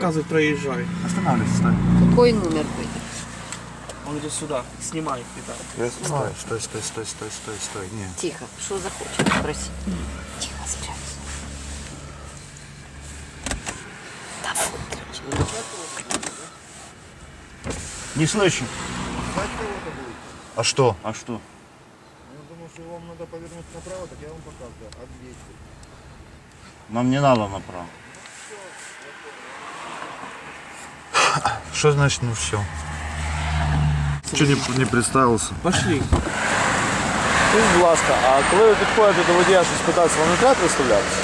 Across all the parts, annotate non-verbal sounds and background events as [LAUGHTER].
Показывай, проезжай. Останавливайся, стой. Какой номер будет? Он идет сюда, снимай. Виталий. Стой, стой, стой, стой, стой, стой, стой. Не. Тихо. Что захочет? Спроси. Тихо, спрячься. Не слышу. А что? А что? Я думаю, что вам надо повернуть направо, так я вам показываю. Ответьте. Нам не надо направо. Что значит ну все? Че не, не представился? Пошли. Скажіть, будь ласка, а коли ви підходите до водія щось питатися, вам не треба представлятися?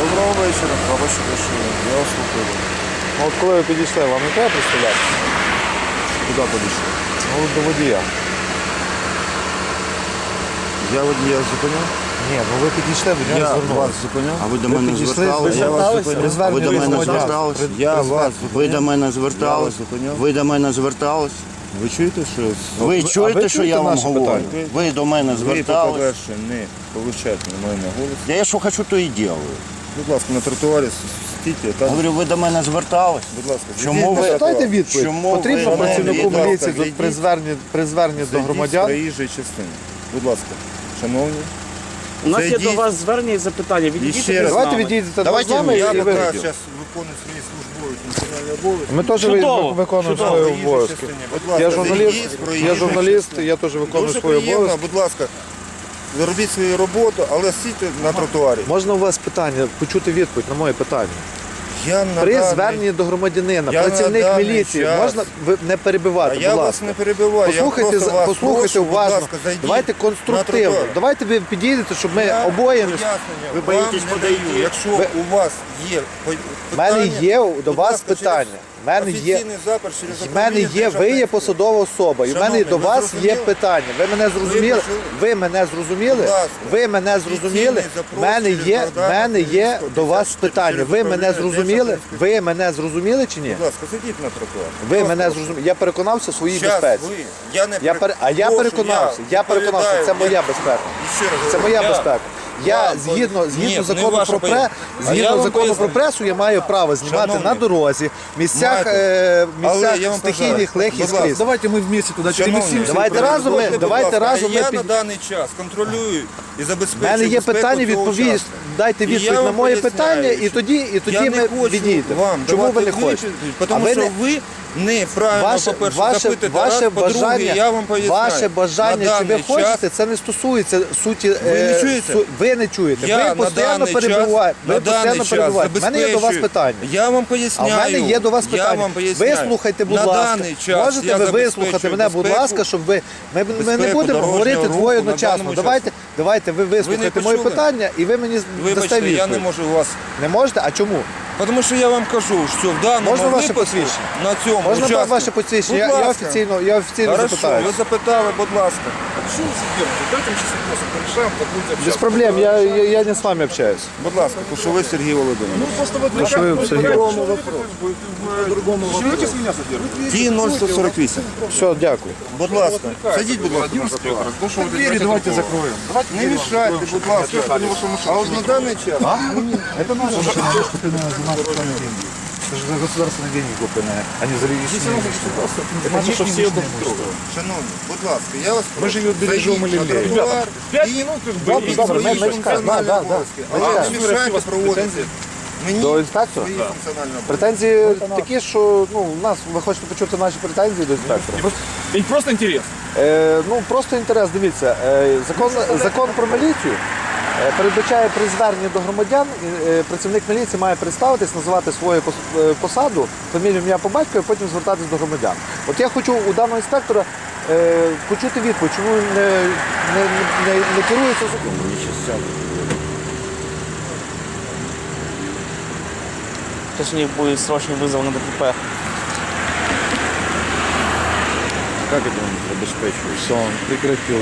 Доброго вечора, робочі прийшли. Я вас слухаю. Ну, от коли ви підійшли, вам не треба представлятися? Куди підійшли? Ну, до водія. Я водія зупиняв? Ні, ну ви підійшли, до нього Я звернулися. вас зупиняв? А ви до мене підійшли, зверталися? ви Я вас зупиняв. Ви до мене? При- Я вас. Ви до мене звертались? Ви до мене звертались? Ви чуєте, що... Ви а чуєте, ви що я вам говорю? питання? Ви до мене Ви, звертались? по-перше, не повищайте на мене голос. Я що хочу, то і делаю. Будь ласка, на тротуарі стійте, там, Говорю, ви до мене звертались? будь ласка, Чому ви-. Дайте відповідь. Чому Потрібно працівнику міліції при зверненні, при зверненні до з громадян. проїжджої частини. Будь ласка, шановні. У нас є Зайдіть. до вас звернення і запитання. Відійдіть ще раз. Давайте нами. відійдете Давайте з нами Я і поки ви. зараз виконую свої службові функціональні обов'язки. Ми теж Чудово, виконуємо чудово. свої Проїжджій обов'язки. частині. Будь ласка, Я журналіст, проїзд. я журналіст, я теж виконую Дуже свої приємно, обов'язки. будь ласка, робіть свою роботу, але сіть на тротуарі. Можна у вас питання, почути відповідь на моє питання? Я на При зверненні до громадянина, Я на працівник даний міліції, час- можна ви не А перебивати, я будь вас ласка. не перебиваю, Послухайте, я за- вас послухайте прошу, будь уважно. ласка, зайдіть Давайте на конструктивно. тротуар. Давайте ви підійдете, щоб ми Я обоє не пояснення вам боїтесь не подаю. даю. Якщо Ви- у вас є по- У мене є до будь вас ласка, через питання. У мене є офіційний запит через в мене управління є, ви є посадова особа, і в мене Шановний, до ви вас є зрозуміли? питання. Ви мене зрозуміли? почули? Ви мене зрозуміли? Будь ласка. Ви мене зрозуміли? Офіційний В мене є, через мене є до вас питання. Ви мене управління зрозуміли? Ви мене зрозуміли чи ні? Будь ласка, сидіть на тротуарі. Ви мене зрозуміли. Я переконався в своїй Щас безпеці. ви. Я не Я пере-. А я переконався. Я переконався, це моя безпека. Раз Це моя безпека. Я згідно, згідно Ні, не закону ваша про пре, поясню. А я згідно вам закону про поясню. пресу, я маю право знімати Шановні, на дорозі, місцях, е, але місцях вам стихійних кажу, лих будь ласка, скрізь. Давайте ми вместе туди Шановні, Давайте разом ми- будь давайте ласка, разом ми я під- на даний час контролюю і У забезпечую мене є безпеку питання, цього відповідь, участка. дайте І відповідь на моє поясняю, питання, і що тоді, і тоді я ми не хочу відійдемо. Вам Чому ви не хочете? відповідь, Тому А ви що не- ви неправильно, Ваше, по-перше, ваше, запитуєте ваше раз, по-друге, бажання, я вам поясняю. ваше бажання, чи ви хочете, це не стосується суті. Ви не е, чуєте? су- ви не чуєте. Я ви постійно даний перебуваєте. Ви на даний постійно час перебуваєте. У мене є до вас забезпечую. питання. Я вам А поясняю. в мене є до вас Я питання. вам поясняю. Вислухайте, будь на ласка. Даний час Можете я ви вислухати забезпечую мене, будь безпеку. ласка, щоб ви. Ми, ми не безпеку будемо дорожнього говорити руху двоє на одночасно. даному Давайте, давайте ви вислухайте моє почули? питання і ви мені дасте Вибачте, відповідь. я не можу вас. Не можете? А чому? Тому що я вам кажу, що в даному Можна ваше випадку посвідчення? на цьому Можна участку... ваше посвідчення? Будь Я, я ласка. офіційно, я офіційно Хорошо, запитаю. ви запитали, будь ласка. Без проблем, я, я, я не с вами общаюсь. Будь ласка, Кушовий Сергій Володимирович. Пошли, Сергій. Ті 0148. Все, дякую. Будь ласка, садіть, будь ласка, на тротуар. Двери давайте закроем. Не мішайте, будь ласка. А от на даний час... Это наша машина, она купленная за наши сами деньги. Это же за государственные деньги купленная, а не за регистрированные. Это надо, чтобы все это Шановні, будь ласка, я вас прошу. Ми живемо бережемо зайдіть на лілею. тротуар і Добре, добре, ми- ми чекаємо. Да, да, да. А ви не мішайте проводити. Мені До інспектора? свої функціональні обов'язки. Претензії такі, що ну, у нас, ви хочете почути наші претензії до інспектора? І просто інтерес. Е, ну, просто інтерес, дивіться, е, закон, закон про міліцію е, передбачає при зверненні до громадян, е, працівник міліції має представитись, називати свою пос- е, посаду, фамілію, ім'я по батькові, потім звертатись до громадян. От я хочу у даного інспектора е, почути відповідь, чому він не, не, не, не керується законом. Сейчас у них будет срочный вызов на ДТП. Как это он забезпечивает? Все, он прекратил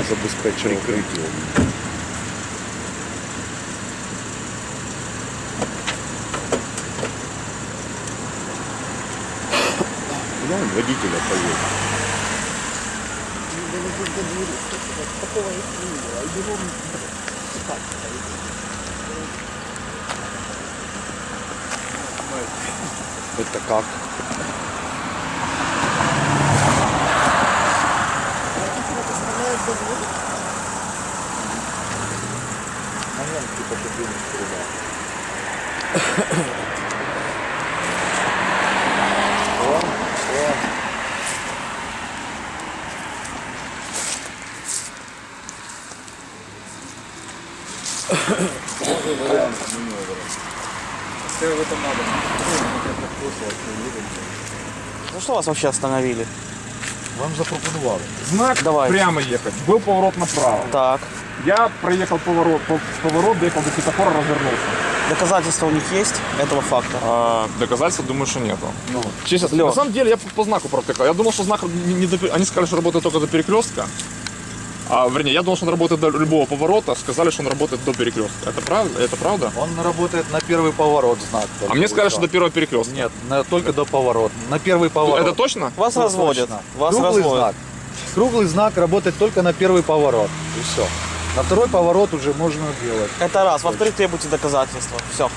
забезпечивать. Прикрытие. Куда он водителя поедет? Это как? Момент, типа, кабины [COUGHS] За что вас вообще остановили? Вам запропонували. Знак Давай. прямо ехать. Был поворот направо. Так. Я проехал поворот, по, с поворот, доехал до светофора, развернулся. Доказательства у них есть этого факта? А, доказательств, думаю, что нету. Честно, Лёх. на самом деле я по, по знаку протыкал. Я думал, что знак не, не до пер- Они сказали, что работает только до перекрестка. А, вернее, я думал, что он работает до любого поворота. Сказали, что он работает до перекрестка. Это правда? Это правда? Он работает на первый поворот знак. А мне сказали, что до первого перекрестка. Нет, на- только до поворота. На первый поворот. Это точно? Вас Ну, разводят. точно. Вас Круглый разводят. знак. Круглый знак работает только на первый поворот. И все. На второй поворот уже можно делать. Это раз. Во-вторых, требуйте доказательства. Все.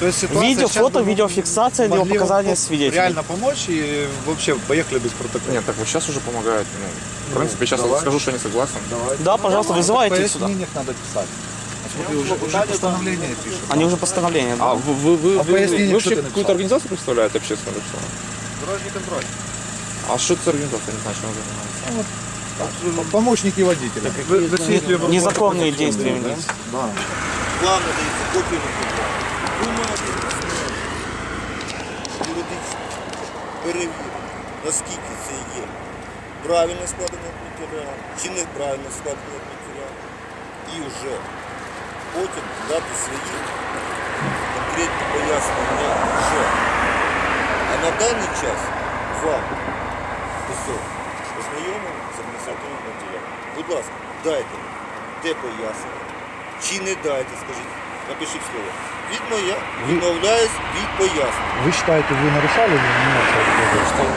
То есть ситуация Видео, фото, бы мы видеофиксация, могли показания свидетелей. Реально помочь и вообще поехали без протокола. Нет, так вот сейчас уже помогает. Ну, в принципе, сейчас давай. скажу, что не согласен. Да, пожалуйста, вызывайте их В сюда. пояснениях надо писать. Смотри, уже, уже постановление пишут. Они уже постановление. А вы, вы, вы, А вы, пояснение вы что вообще ты написал? какую-то организацию представляете общественную или что? Дорожный контроль. А что это за организация? Не знаю, чем она занимается. Помощники водителя. Незаконные действия милиции. Да. Вам надається копія матеріалу. Ви маєте юридично перевірити, наскільки це є правильно складений матеріал чи неправильно складений матеріал. І вже потім дати свої конкретні пояснення вже. А на даний час вам ось ознайомлено з адміністративним матеріалом. Будь ласка, дайте те пояснення. Чи не дайте, скажіть, напишіть слово. Від моя відмовляюсь від пояснення. Вы считаете, вы нарушали или не нарушали?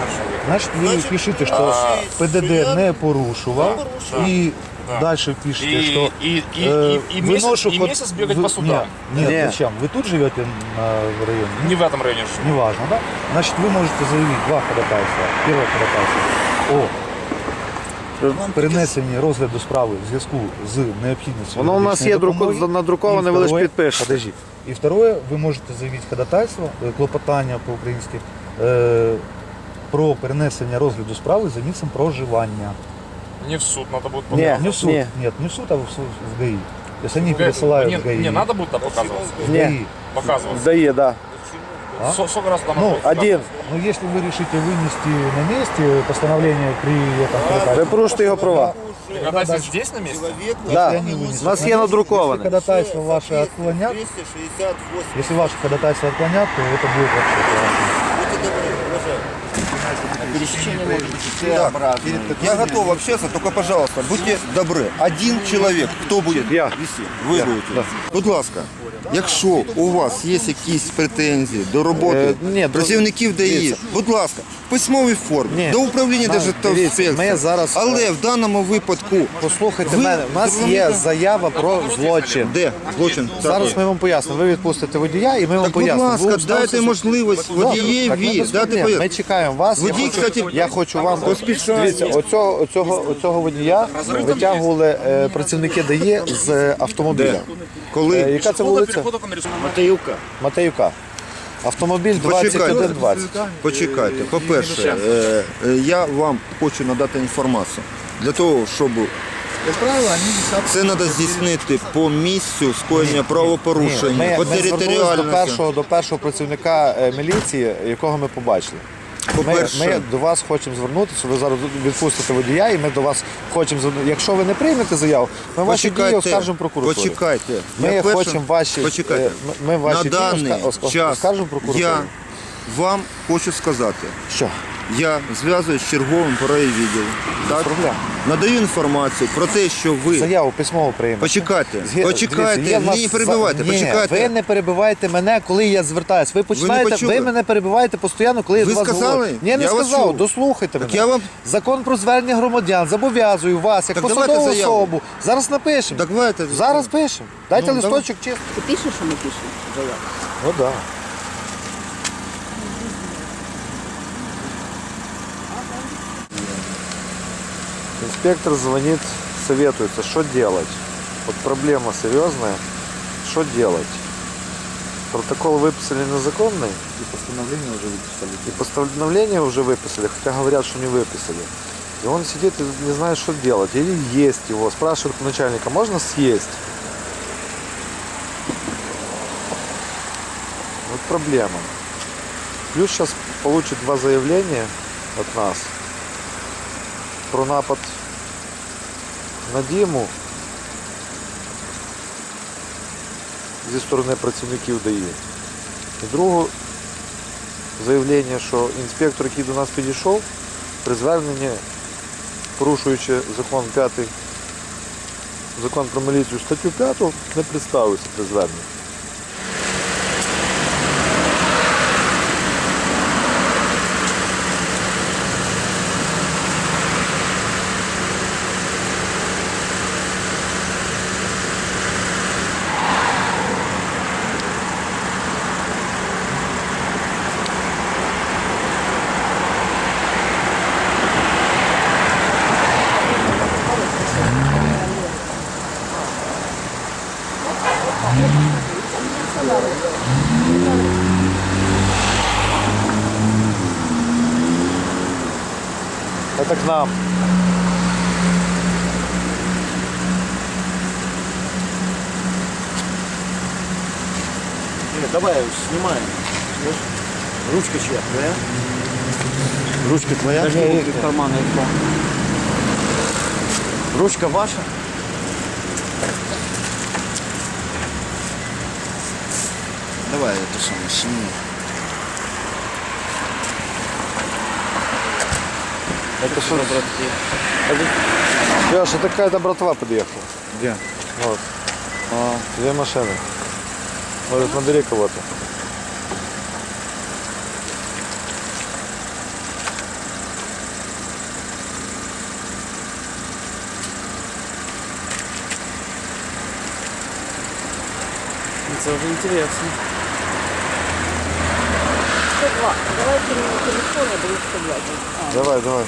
Значит, вы Значит, пишите, что а, ПДД я- не порушував, Не порушував. и дальше пишете, что и, и, э, и, и, выношу месяц, и под- месяц бегать вы- по судам. Нет, нет, Не. зачем? Вы тут живете на в районе? Не в этом районе живу. Неважно, да? Значит, вы можете заявить два ходатайства. Первое ходатайство о перенесенні розгляду справи в зв'язку з необхідністю. Воно у нас юридичної є друку- допомоги. надруковане, І ви лише второе- підпишете. Подожди. І второе, ви можете заявити ходатайство, е, клопотання по-українськи, е, про перенесення розгляду справи за місцем проживання. Не в суд, надо будет Не. показывать. Не в суд, Не. нет, не в суд, а в, суд, в ГАИ. То есть они Не, пересылают не, в ГАИ. не, надо будет там показывать. в Не. ГАИ. Показывать. Дає, да. А? Со- Сколько раз там Ну, надо будет Один. Но если вы решите вынести на месте постановление при этом ходатайстве, Ви порушите його права. Ходатайство здесь на месте? Чоловік Да. если они вынесут У нас на є месте, надруковане. Если ходатайство ваше отклонят, 268. если ваше ходатайство отклонят, то это будет вообще классно. Будьте Пересечение Так, я готов общаться, только, пожалуйста, будьте добры. Один человек, хто буде Я. вести? Ви будете. Будь ласка, якщо у вас є якісь претензії до роботи Е, ні, до- працівників ДАІ, будь ласка, в письмовій формі, Ні. до управління Знаєте, дивіться, Державтоінспекції. ми зараз- Але в даному випадку Послухайте Ви мене, у нас є заява про злочин. де злочин? Зараз ми вам пояснимо. Ви відпустите водія і ми вам Так, будь пояснимо. ласка, Ви дайте можливість так, водієві ми пояснення. чекаємо вас. Я, хочу, кстати, я хочу вам дивіться, оцього, оцього, оцього водія витягували е, працівники ДАІ з автомобіля. Е, Коли? яка це вулиця? Матеюка. Матеюка. Автомобіль Почекайте, 2120. почекайте. По-перше, е, е, я вам хочу надати інформацію. Для того, щоб це треба здійснити по місцю скоєння правопорушення, Ми, по ми звернулися до територіальності. першого, до першого працівника е, міліції, якого ми побачили. Ми, По-перше, ми до вас хочемо звернутися, ви зараз відпустите водія, і ми до вас хочемо звернутися. Якщо ви не приймете заяву, ми ваші дії оскаржимо прокуратурі. почекайте. Ми Я першим- хочемо ваші, Почекайте. е, ми- ми ваші На дії даний оска- ос- час оскаржимо прокуратурі. я вам хочу сказати, Що? Я зв'язуюсь з черговим по райвідділу. Так? проблем. Надаю інформацію про те, що ви Заяву письмово приймете. Почекайте, Згі- почекайте, дивіться, є в ні, нас не перебивайте, за- Ні, почекайте. Ви не перебиваєте мене, коли я звертаюсь. Ви починаєте, ви, почули? мене перебиваєте постійно, коли я Ви до вас сказали? говорю. Ні, не Я вас сказав, чув. дослухайте Так мене. я вам- Закон про звернення громадян зобов'язую вас, як Так посадову заяву. особу. Зараз напишемо. Так давайте. Зараз пишемо. Дайте Ну, листочок чисто. Ты пишешь, что мы пишем? Ну так. Инспектор звонит, советуется, что делать. Вот проблема серьезная. Что делать? Протокол выписали незаконный, И постановление уже выписали. и постановление уже выписали, хотя говорят, что не выписали. И он сидит и не знает, что делать. Или есть его. Спрашивает у начальника, можно съесть? Вот проблема. Плюс сейчас получит два заявления от нас про напад на Діму зі сторони працівників ДАІ. І друге заявлення, що інспектор, який до нас підійшов, при зверненні, порушуючи закон 5, закон про міліцію статтю 5, не представився при зверненні. Это к нам. Э, Давай, снимаем. Ручка чья? Твоя? Ручка твоя? Даже не в карманы Ручка ваша? Давай это самое, сними. Это что, Леша, это какая-то братва подъехала. Где? Вот. Две машины. Может, набери кого-то. Это уже интересно. 102. Давайте на телефон, я. А, Давай, давай.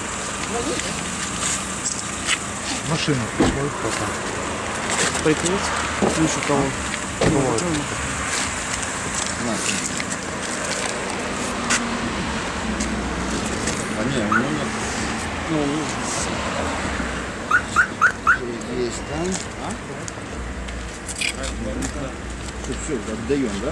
Машина. Ой, пока. Прикинуть. Ключ у кого? А не, у меня нет. Ну, ну, Есть, да? А? Все, отдаем, да?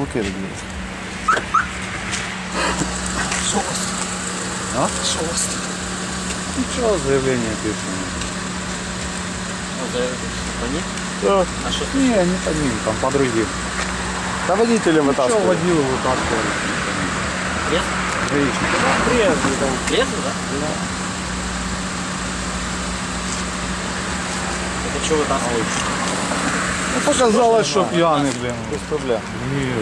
заблокирують. Шост. А? а? Шост. Нічого, заявлення пишемо. Ну, заявлення ну, по ним? Да. А что? Не, не по ним, там по другим. Да водителя вытаскивали. Что водилу вытаскивали? Лес? Гаишник. Да, трезвый, да. Лес, да? Да. Это что вытаскивали? Ну, показалось, что пьяный, блин. Без проблем. Ні.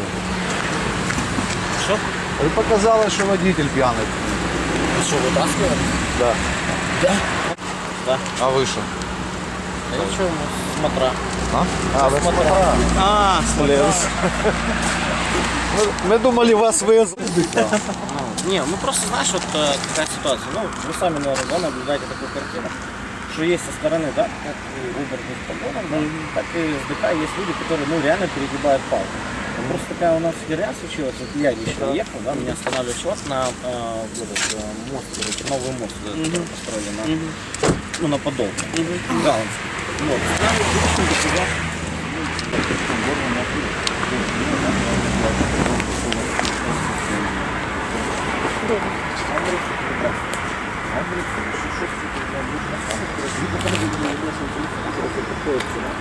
Що? Ви ну, показали, що водитель пьяный. А що, витаскували? Да. Да? Да. А выше. що? А я нічого, смотра. А? А, ви смотра. А, блин. Мы, мы думали, вас везут. Ну, не, мы просто знаешь, вот э, такая ситуация. Ну, вы сами, наверное, да, наблюдаете такую картину. Что есть со стороны, да, как и Uber без да, так и с ДК есть люди, которые, ну, реально перегибают палку. Просто такая у нас херня случилась, вот я лично ехал, да, меня останавливает чувак на э, этот, э, мост, короче, новый мост который построили на, ну, на Подол, Галанский. Вот, останавливает девушку, дофига. Я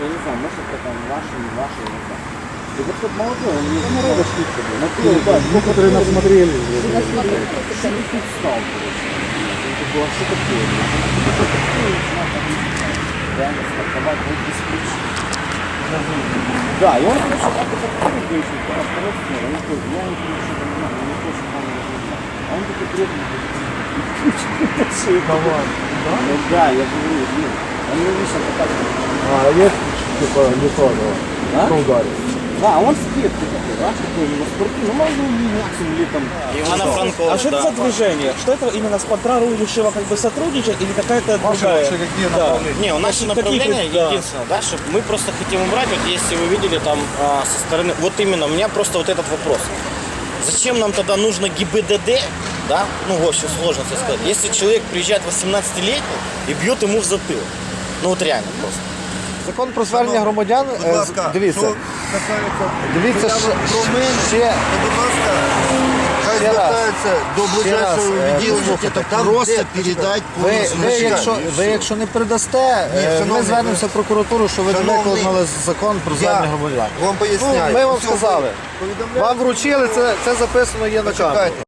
не знаю, может это там ваши, не ваши, не знаю. И вот тот молодой, он мне ну, рада шутка, блин. Ну, да, Ну, которые насмотрели. тут стал, короче. Это было что такое? Реально стартовать будет без ключей. Да, и он, короче, как это короче, осторожно, он не не понимаю, я не что там не знаю. А он такой требует, Давай. Ну да, я говорю, блин, он мне вышел показывает. А, є, типа, ніхто, А? ну, ударив. Да, он спит такой, знаешь, такой на спортивном, ну, могу максимум или там. Ивана Франкова, А что это за движение? Что это именно Спантрару решила как бы сотрудничать или какая-то другая? какие Да. Не, у нас направление какие- да. единственное, да, что мы просто хотим убрать, вот если вы видели там а, со стороны, вот именно, у меня просто вот этот вопрос. Зачем нам тогда нужно ГИБДД, да, ну, в общем, сложно тебе сказать, если человек приезжает 18-летний и бьет ему в затылок. Ну, вот реально просто. Закон про звернення громадян, Будь е, ласка, дивіться, що касається дивіться заяви ще, про мене, ще, то, будь ласка, хай Ще раз. звертаються до ближайшого раз, е, відділення, слухайте, там просто де передати ви, повністю ви, якщо, ви якщо не передасте, Ні, е, ми звернемося в прокуратуру, що ви не Шановний, виконали закон про Я звернення громадян. вам поясняю. Ну, ми вам Все, сказали. повідомляю. Вам вручили, це, це записано є на камеру.